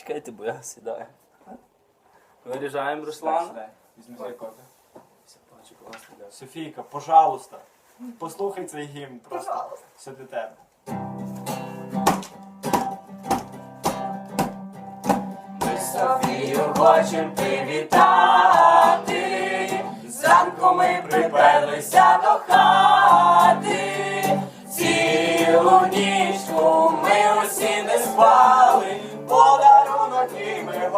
Чекайте, бо я сідаю. Виріжаємо Руслан. Візьми класно, дякую. Софійка, пожалуйста, послухай цей гімн просто. Все для тебе. Ми Софію хочем привітати, зранку ми приперлися до хати, цілу нічку ми усі не спали,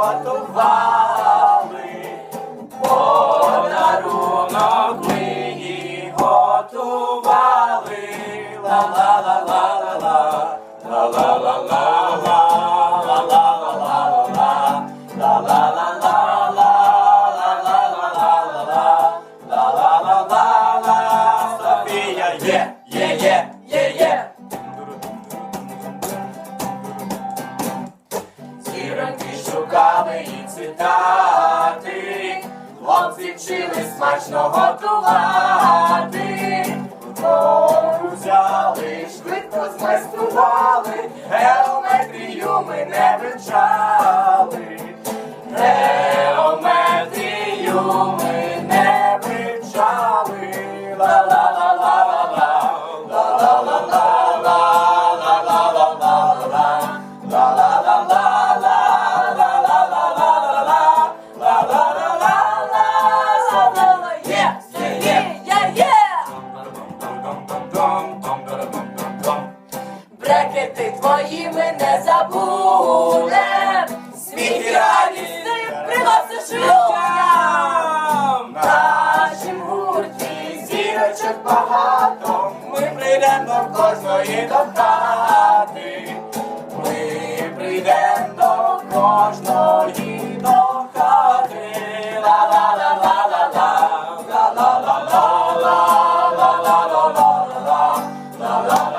готували, подарунок їй готували, ла-ла-ла-ла-ла-ла, ла-ла-ла-ла-ла, ла-ла-ла-ла-ла. Софія є, є, є, є, є. Зіроньки шукали і цитати, хлопці вчили смачно готувати. Гору взяли, швидко змайстрували, брекети твої ми не забудем. Сміх і радість ти приносиш людям. Нашим гурті зірочок багато. Ми прийдемо до кожної до хати. Ми прийдемо до кожної до хати. Ла-ла-ла-ла-ла-ла. Ла-ла-ла-ла-ла-ла-ла-ла-ла.